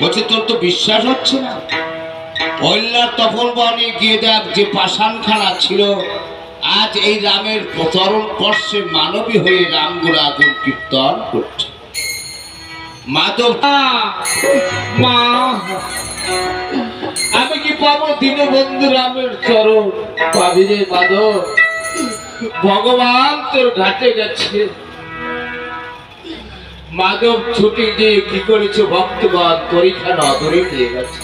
বলছে, তোর তো বিশ্বাস হচ্ছে না? অল্লার তখন বনে গিয়ে দেখ যে পাষাণখানা ছিল, আজ এই রামের তরল স্পর্শে মানবী হয়ে রামগুলা আগুন কীর্তন করছে। মাধব মা, আমি কি পাবো দীনবন্ধু রামের চরণ? পাবি রে মাধব, ভগবান তোর ঘাটে গেছে। মাধব ছুটি দিয়ে কি করেছে ভক্তগণ পরীক্ষা নজরে দিয়ে গেছে।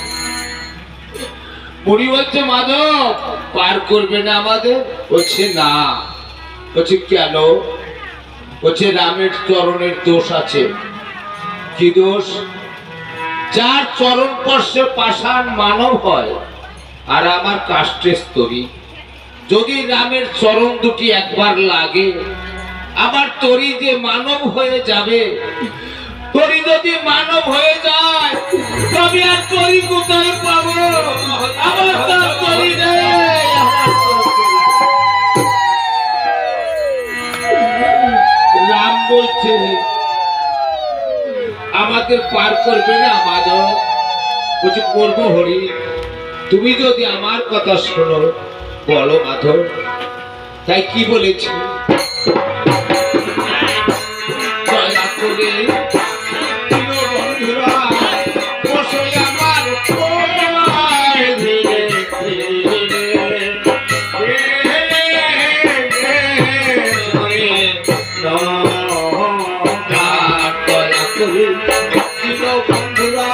মুড়ি বলছে, মাধব, পার করবে না আমাদের? বলছে, না। বলছে, কেন? বলছে, রামের চরণের দোষ আছে। কি দোষ? যার চরণ স্পর্শে পাষাণ মানব হয়, আর আমার কাষ্টের স্তরী যদি রামের চরণ দুটি একবার লাগে আমার তরি যে মানব হয়ে যাবে, তরি যদি মানব হয়ে যায়, তবে আর তরি কোথায় পাবো? আমার তার তরি। রাম বলছে আমাদের পার করবে না মাধব। বলছি, করব হরি, তুমি যদি আমার কথা শোনো, বলো মাধব। তাই কি বলেছি? করে। বন্ধুরা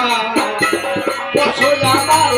বসো আমার